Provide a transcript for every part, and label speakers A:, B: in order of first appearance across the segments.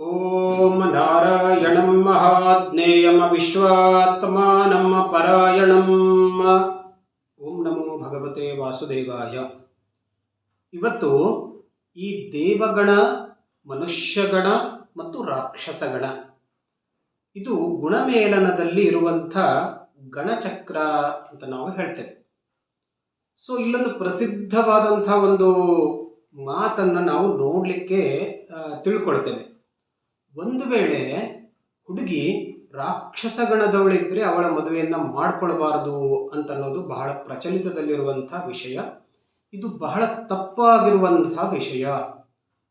A: ಓಂ ನಾರಾಯಣಂ ವಿಶ್ವಾತ್ಮ ನಮ್ಮ ಪರಾಯಣಂ. ಓಂ ನಮೋ ಭಗವತೆ ವಾಸುದೇವಾಯ. ಇವತ್ತು ಈ ದೇವಗಣ, ಮನುಷ್ಯಗಣ ಮತ್ತು ರಾಕ್ಷಸಗಣ. ಇದು ಗುಣಮೇಲನದಲ್ಲಿ ಇರುವಂಥ ಗಣಚಕ್ರ ಅಂತ ನಾವು ಹೇಳ್ತೇವೆ. ಸೊ, ಇಲ್ಲೊಂದು ಪ್ರಸಿದ್ಧವಾದಂಥ ಒಂದು ಮಾತನ್ನು ನಾವು ನೋಡಲಿಕ್ಕೆ ತಿಳ್ಕೊಳ್ತೇವೆ. ಒಂದು ವೇಳೆ ಹುಡುಗಿ ರಾಕ್ಷಸಗಣದವಳಿದ್ರೆ ಅವಳ ಮದುವೆಯನ್ನು ಮಾಡ್ಕೊಳ್ಬಾರದು ಅಂತ ಅನ್ನೋದು ಬಹಳ ಪ್ರಚಲಿತದಲ್ಲಿರುವಂಥ ವಿಷಯ. ಇದು ಬಹಳ ತಪ್ಪಾಗಿರುವಂತಹ ವಿಷಯ.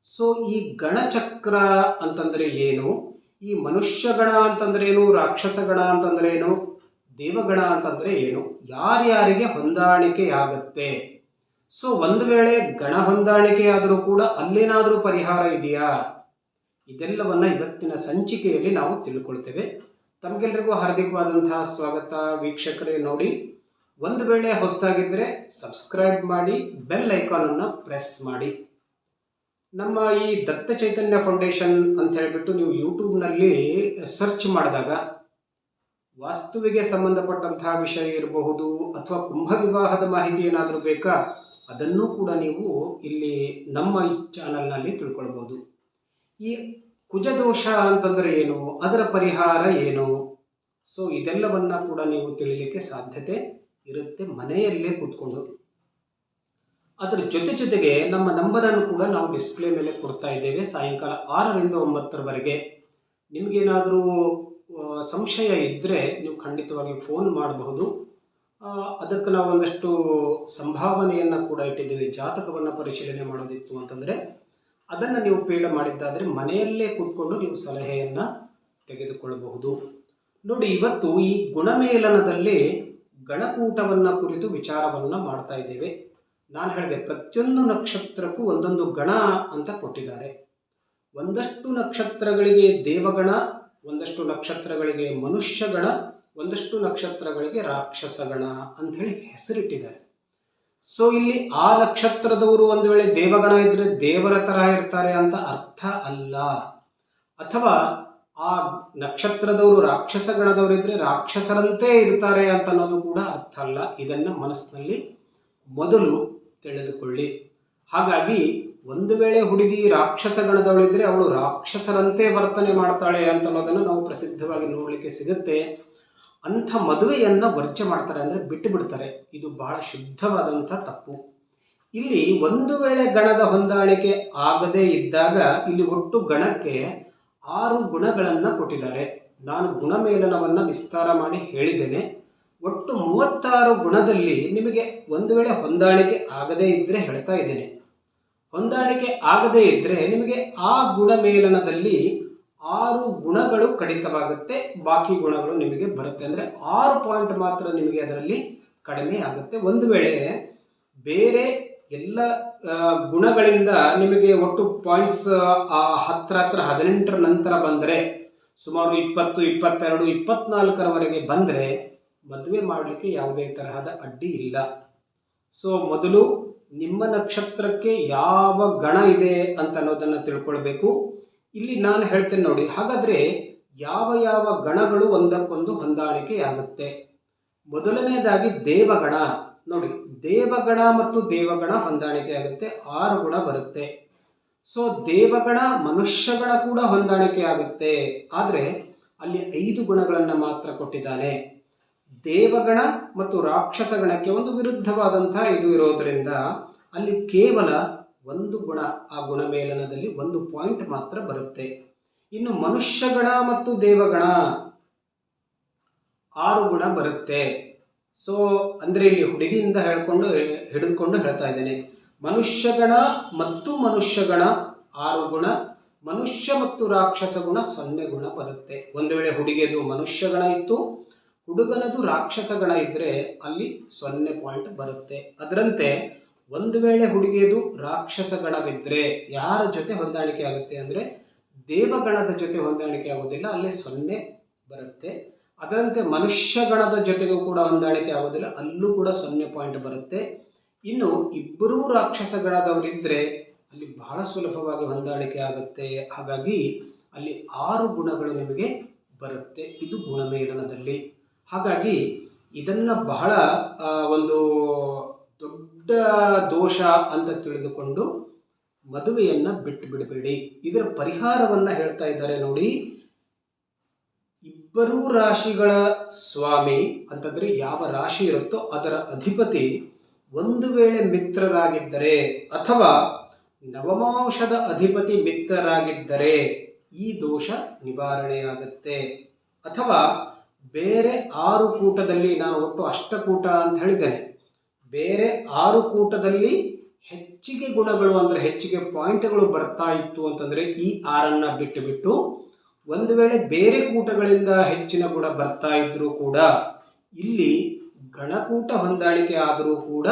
A: ಸೊ, ಈ ಗಣಚಕ್ರ ಅಂತಂದ್ರೆ ಏನು? ಈ ಮನುಷ್ಯ ಗಣ ಅಂತಂದ್ರೆ ಏನು? ರಾಕ್ಷಸ ಗಣ ಅಂತಂದ್ರೆ ಏನು? ದೇವಗಣ ಅಂತಂದ್ರೆ ಏನು? ಯಾರ್ಯಾರಿಗೆ ಹೊಂದಾಣಿಕೆಯಾಗತ್ತೆ ಸೊ, ಒಂದು ವೇಳೆ ಗಣ ಹೊಂದಾಣಿಕೆಯಾದರೂ ಕೂಡ ಅಲ್ಲೇನಾದರೂ ಪರಿಹಾರ ಇದೆಯಾ? ಇದೆಲ್ಲವನ್ನ ಇವತ್ತಿನ ಸಂಚಿಕೆಯಲ್ಲಿ ನಾವು ತಿಳ್ಕೊಳ್ತೇವೆ. ತಮಗೆಲ್ಲರಿಗೂ ಹಾರ್ದಿಕವಾದಂತಹ ಸ್ವಾಗತ. ವೀಕ್ಷಕರೇ ನೋಡಿ, ಒಂದು ವೇಳೆ ಹೊಸದಾಗಿದ್ದರೆ ಸಬ್ಸ್ಕ್ರೈಬ್ ಮಾಡಿ, ಬೆಲ್ ಐಕಾನನ್ನು ಪ್ರೆಸ್ ಮಾಡಿ. ನಮ್ಮ ಈ ದತ್ತ ಚೈತನ್ಯ ಫೌಂಡೇಶನ್ ಅಂತ ಹೇಳಿಬಿಟ್ಟು ನೀವು ಯೂಟ್ಯೂಬ್ನಲ್ಲಿ ಸರ್ಚ್ ಮಾಡಿದಾಗ ವಾಸ್ತುವಿಗೆ ಸಂಬಂಧಪಟ್ಟಂತಹ ವಿಷಯ ಇರಬಹುದು ಅಥವಾ ಕುಂಭ ವಿವಾಹದ ಮಾಹಿತಿ ಏನಾದರೂ ಬೇಕಾ, ಅದನ್ನು ಕೂಡ ನೀವು ಇಲ್ಲಿ ನಮ್ಮ ಈ ಚಾನಲ್ನಲ್ಲಿ ತಿಳ್ಕೊಳ್ಬೋದು. ಈ ಕುಜದೋಷ ಅಂತಂದ್ರೆ ಏನು? ಅದರ ಪರಿಹಾರ ಏನು? ಸೊ ಇದೆಲ್ಲವನ್ನ ಕೂಡ ನೀವು ತಿಳಿಲಿಕ್ಕೆ ಸಾಧ್ಯತೆ ಇರುತ್ತೆ ಮನೆಯಲ್ಲೇ ಕೂತ್ಕೊಂಡು. ಅದರ ಜೊತೆ ಜೊತೆಗೆ ನಮ್ಮ ನಂಬರನ್ನು ಕೂಡ ನಾವು ಡಿಸ್ಪ್ಲೇ ಮೇಲೆ ಕೊಡ್ತಾ ಇದ್ದೇವೆ. ಸಾಯಂಕಾಲ ಆರರಿಂದ ಒಂಬತ್ತರವರೆಗೆ. ನಿಮಗೇನಾದರೂ ಸಂಶಯ ಇದ್ದರೆ ನೀವು ಖಂಡಿತವಾಗಿ ಫೋನ್ ಮಾಡಬಹುದು. ಅದಕ್ಕೆ ನಾವು ಒಂದಷ್ಟು ಸಂಭಾವನೆಯನ್ನು ಕೂಡ ಇಟ್ಟಿದ್ದೇವೆ. ಜಾತಕವನ್ನು ಪರಿಶೀಲನೆ ಮಾಡೋದಿತ್ತು ಅಂತಂದರೆ ಅದನ್ನು ನೀವು ಪೇಡ ಮಾಡಿದ್ದಾದರೆ ಮನೆಯಲ್ಲೇ ಕೂತ್ಕೊಂಡು ನೀವು ಸಲಹೆಯನ್ನು ತೆಗೆದುಕೊಳ್ಳಬಹುದು. ನೋಡಿ, ಇವತ್ತು ಈ ಗುಣಮೇಲನದಲ್ಲಿ ಗಣಕೂಟವನ್ನು ಕುರಿತು ವಿಚಾರವನ್ನು ಮಾಡ್ತಾ ಇದ್ದೇವೆ. ನಾನು ಹೇಳಿದೆ, ಪ್ರತಿಯೊಂದು ನಕ್ಷತ್ರಕ್ಕೂ ಒಂದೊಂದು ಗಣ ಅಂತ ಕೊಟ್ಟಿದ್ದಾರೆ. ಒಂದಷ್ಟು ನಕ್ಷತ್ರಗಳಿಗೆ ದೇವಗಣ, ಒಂದಷ್ಟು ನಕ್ಷತ್ರಗಳಿಗೆ ಮನುಷ್ಯಗಣ, ಒಂದಷ್ಟು ನಕ್ಷತ್ರಗಳಿಗೆ ರಾಕ್ಷಸಗಣ ಅಂತ ಹೇಳಿ ಹೆಸರಿಟ್ಟಿದ್ದಾರೆ. ಸೊ ಇಲ್ಲಿ ಆ ನಕ್ಷತ್ರದವರು ಒಂದು ವೇಳೆ ದೇವಗಣ ಇದ್ರೆ ದೇವರ ತರ ಇರ್ತಾರೆ ಅಂತ ಅರ್ಥ ಅಲ್ಲ. ಅಥವಾ ಆ ನಕ್ಷತ್ರದವರು ರಾಕ್ಷಸ ಗಣದವರಿದ್ರೆ ರಾಕ್ಷಸರಂತೆ ಇರ್ತಾರೆ ಅಂತ ಅನ್ನೋದು ಕೂಡ ಅರ್ಥ ಅಲ್ಲ. ಇದನ್ನ ಮನಸ್ಸಿನಲ್ಲಿ ಮೊದಲು ತಿಳಿದುಕೊಳ್ಳಿ. ಹಾಗಾಗಿ ಒಂದು ವೇಳೆ ಹುಡುಗಿ ರಾಕ್ಷಸ ಗಣದವಳಿದ್ರೆ ಅವಳು ರಾಕ್ಷಸರಂತೆ ವರ್ತನೆ ಮಾಡ್ತಾಳೆ ಅಂತ ಅನ್ನೋದನ್ನು ನಾವು ಪ್ರಸಿದ್ಧವಾಗಿ ನೋಡಲಿಕ್ಕೆ ಸಿಗುತ್ತೆ. ಅಂಥ ಮದುವೆಯನ್ನು ವರ್ಜೆ ಮಾಡ್ತಾರೆ ಅಂದರೆ ಬಿಟ್ಟು ಬಿಡ್ತಾರೆ. ಇದು ಬಹಳ ಶುದ್ಧವಾದಂಥ ತಪ್ಪು. ಇಲ್ಲಿ ಒಂದು ವೇಳೆ ಗಣದ ಹೊಂದಾಣಿಕೆ ಆಗದೇ ಇದ್ದಾಗ ಇಲ್ಲಿ ಒಟ್ಟು ಗಣಕ್ಕೆ ಆರು ಗುಣಗಳನ್ನು ಕೊಟ್ಟಿದ್ದಾರೆ. ನಾನು ಗುಣಮೇಲನವನ್ನು ವಿಸ್ತಾರ ಮಾಡಿ ಹೇಳಿದ್ದೇನೆ. ಒಟ್ಟು ಮೂವತ್ತಾರು ಗುಣದಲ್ಲಿ ನಿಮಗೆ ಒಂದು ವೇಳೆ ಹೊಂದಾಣಿಕೆ ಆಗದೇ ಇದ್ದರೆ ಹೇಳ್ತಾ ಇದ್ದೇನೆ. ಹೊಂದಾಣಿಕೆ ಆಗದೇ ಇದ್ದರೆ ನಿಮಗೆ ಆ ಗುಣಮೇಲನದಲ್ಲಿ ಆರು ಗುಣಗಳು ಕಡಿತವಾಗುತ್ತೆ. ಬಾಕಿ ಗುಣಗಳು ನಿಮಗೆ ಬರುತ್ತೆ ಅಂದರೆ ಆರು ಪಾಯಿಂಟ್ ಮಾತ್ರ ನಿಮಗೆ ಅದರಲ್ಲಿ ಕಡಿಮೆ ಆಗುತ್ತೆ. ಒಂದು ವೇಳೆ ಬೇರೆ ಎಲ್ಲ ಗುಣಗಳಿಂದ ನಿಮಗೆ ಒಟ್ಟು ಪಾಯಿಂಟ್ಸ್ ಹತ್ರ ಹತ್ರ ಹದಿನೆಂಟರ ನಂತರ ಬಂದರೆ, ಸುಮಾರು ಇಪ್ಪತ್ತು, ಇಪ್ಪತ್ತೆರಡು, ಇಪ್ಪತ್ನಾಲ್ಕರವರೆಗೆ ಬಂದರೆ ಮದುವೆ ಮಾಡಲಿಕ್ಕೆ ಯಾವುದೇ ತರಹದ ಅಡ್ಡಿ ಇಲ್ಲ. ಸೊ ಮೊದಲು ನಿಮ್ಮ ನಕ್ಷತ್ರಕ್ಕೆ ಯಾವ ಗಣ ಇದೆ ಅಂತ ಅನ್ನೋದನ್ನು ತಿಳ್ಕೊಳ್ಬೇಕು. ಇಲ್ಲಿ ನಾನು ಹೇಳ್ತೇನೆ ನೋಡಿ, ಹಾಗಾದ್ರೆ ಯಾವ ಯಾವ ಗಣಗಳು ಒಂದಕ್ಕೊಂದು ಹೊಂದಾಣಿಕೆಯಾಗುತ್ತೆ ಮೊದಲನೇದಾಗಿ ದೇವಗಣ. ನೋಡಿ, ದೇವಗಣ ಮತ್ತು ದೇವಗಣ ಹೊಂದಾಣಿಕೆ ಆಗುತ್ತೆ, ಆರು ಗುಣ ಬರುತ್ತೆ. ಸೊ ದೇವಗಣ ಮನುಷ್ಯಗಣ ಕೂಡ ಹೊಂದಾಣಿಕೆ ಆಗುತ್ತೆ. ಆದರೆ, ಅಲ್ಲಿ ಐದು ಗುಣಗಳನ್ನು ಮಾತ್ರ ಕೊಟ್ಟಿದ್ದಾನೆ. ದೇವಗಣ ಮತ್ತು ರಾಕ್ಷಸ ಗಣಕ್ಕೆ ಒಂದು ವಿರುದ್ಧವಾದಂತಹ ಇದು ಇರೋದರಿಂದ ಅಲ್ಲಿ ಕೇವಲ ಒಂದು ಗುಣ ಆ ಗುಣಮೇಲನದಲ್ಲಿ ಒಂದು ಪಾಯಿಂಟ್ ಮಾತ್ರ ಬರುತ್ತೆ. ಇನ್ನು ಮನುಷ್ಯಗಣ ಮತ್ತು ದೇವಗಣ ಆರು ಗುಣ ಬರುತ್ತೆ. ಸೊ ಅಂದ್ರೆ ಇಲ್ಲಿ ಹುಡುಗಿಯಿಂದ ಹೇಳ್ಕೊಂಡು, ಹಿಡಿದುಕೊಂಡು ಹೇಳ್ತಾ ಇದ್ದೇನೆ. ಮನುಷ್ಯಗಣ ಮತ್ತು ಮನುಷ್ಯಗಣ ಆರು ಗುಣ, ಮನುಷ್ಯ ಮತ್ತು ರಾಕ್ಷಸ ಗುಣ ಸೊನ್ನೆ ಗುಣ ಬರುತ್ತೆ. ಒಂದು ವೇಳೆ ಹುಡುಗಿಯದು ಮನುಷ್ಯಗಣ ಇತ್ತು, ಹುಡುಗನದು ರಾಕ್ಷಸ ಗಣ ಇದ್ರೆ ಅಲ್ಲಿ ಸೊನ್ನೆ ಪಾಯಿಂಟ್ ಬರುತ್ತೆ. ಅದರಂತೆ ಒಂದು ವೇಳೆ ಹುಡುಗಿಯದು ರಾಕ್ಷಸ ಗಣವಿದ್ರೆ ಯಾರ ಜೊತೆ ಹೊಂದಾಣಿಕೆ ಆಗುತ್ತೆ ಅಂದ್ರೆ ದೇವಗಣದ ಜೊತೆ ಹೊಂದಾಣಿಕೆ ಆಗೋದಿಲ್ಲ, ಅಲ್ಲಿ ಸೊನ್ನೆ ಬರುತ್ತೆ. ಅದರಂತೆ ಮನುಷ್ಯ ಗಣದ ಜೊತೆಗೂ ಕೂಡ ಹೊಂದಾಣಿಕೆ ಆಗೋದಿಲ್ಲ, ಅಲ್ಲೂ ಕೂಡ ಸೊನ್ನೆ ಪಾಯಿಂಟ್ ಬರುತ್ತೆ. ಇನ್ನು ಇಬ್ಬರೂ ರಾಕ್ಷಸ ಗಣದವರಿದ್ರೆ ಅಲ್ಲಿ ಬಹಳ ಸುಲಭವಾಗಿ ಹೊಂದಾಣಿಕೆ ಆಗುತ್ತೆ. ಹಾಗಾಗಿ ಅಲ್ಲಿ ಆರು ಗುಣಗಳು ನಿಮಗೆ ಬರುತ್ತೆ, ಇದು ಗುಣಮೇಲನದಲ್ಲಿ. ಹಾಗಾಗಿ ಇದನ್ನು ಬಹಳ ಒಂದು ದೊಡ್ಡ ದೋಷ ಅಂತ ತಿಳಿದುಕೊಂಡು ಮದುವೆಯನ್ನು ಬಿಟ್ಟು ಬಿಡಬೇಡಿ. ಇದರ ಪರಿಹಾರವನ್ನು ಹೇಳ್ತಾ ಇದ್ದಾರೆ ನೋಡಿ. ಇಬ್ಬರೂ ರಾಶಿಗಳ ಸ್ವಾಮಿ ಅಂತಂದ್ರೆ ಯಾವ ರಾಶಿ ಇರುತ್ತೋ ಅದರ ಅಧಿಪತಿ ಒಂದು ವೇಳೆ ಮಿತ್ರರಾಗಿದ್ದರೆ ಅಥವಾ ನವಮಾಂಶದ ಅಧಿಪತಿ ಮಿತ್ರರಾಗಿದ್ದರೆ ಈ ದೋಷ ನಿವಾರಣೆಯಾಗುತ್ತೆ ಅಥವಾ ಬೇರೆ ಆರು ಕೂಟದಲ್ಲಿ ನಾನು ಒಟ್ಟು ಅಷ್ಟಕೂಟ ಅಂತ ಹೇಳಿದ್ದೇನೆ. ಬೇರೆ ಆರು ಕೂಟದಲ್ಲಿ ಹೆಚ್ಚಿಗೆ ಗುಣಗಳು ಅಂದರೆ ಹೆಚ್ಚಿಗೆ ಪಾಯಿಂಟ್ಗಳು ಬರ್ತಾ ಇತ್ತು ಅಂತಂದರೆ ಈ ಆರನ್ನು ಬಿಟ್ಟು ಬಿಟ್ಟು ಒಂದು ವೇಳೆ ಬೇರೆ ಕೂಟಗಳಿಂದ ಹೆಚ್ಚಿನ ಗುಣ ಬರ್ತಾ ಇದ್ದರೂ ಕೂಡ ಇಲ್ಲಿ ಗಣಕೂಟ ಹೊಂದಾಣಿಕೆ ಆದರೂ ಕೂಡ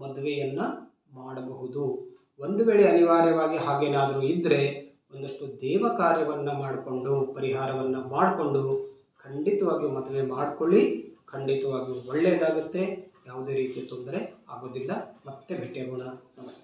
A: ಮದುವೆಯನ್ನು ಮಾಡಬಹುದು. ಒಂದು ವೇಳೆ ಅನಿವಾರ್ಯವಾಗಿ ಹಾಗೇನಾದರೂ ಇದ್ದರೆ ಒಂದಷ್ಟು ದೇವ ಕಾರ್ಯವನ್ನು ಮಾಡಿಕೊಂಡು, ಪರಿಹಾರವನ್ನು ಮಾಡಿಕೊಂಡು ಖಂಡಿತವಾಗಿಯೂ ಮದುವೆ ಮಾಡಿಕೊಳ್ಳಿ. ಖಂಡಿತವಾಗಿಯೂ ಒಳ್ಳೆಯದಾಗುತ್ತೆ ಯಾವುದೇ ರೀತಿಯ ತೊಂದರೆ ಆಗೋದಿಲ್ಲ. ಮತ್ತೆ ಭೇಟಿಯಾಗೋಣ. ನಮಸ್ತೆ.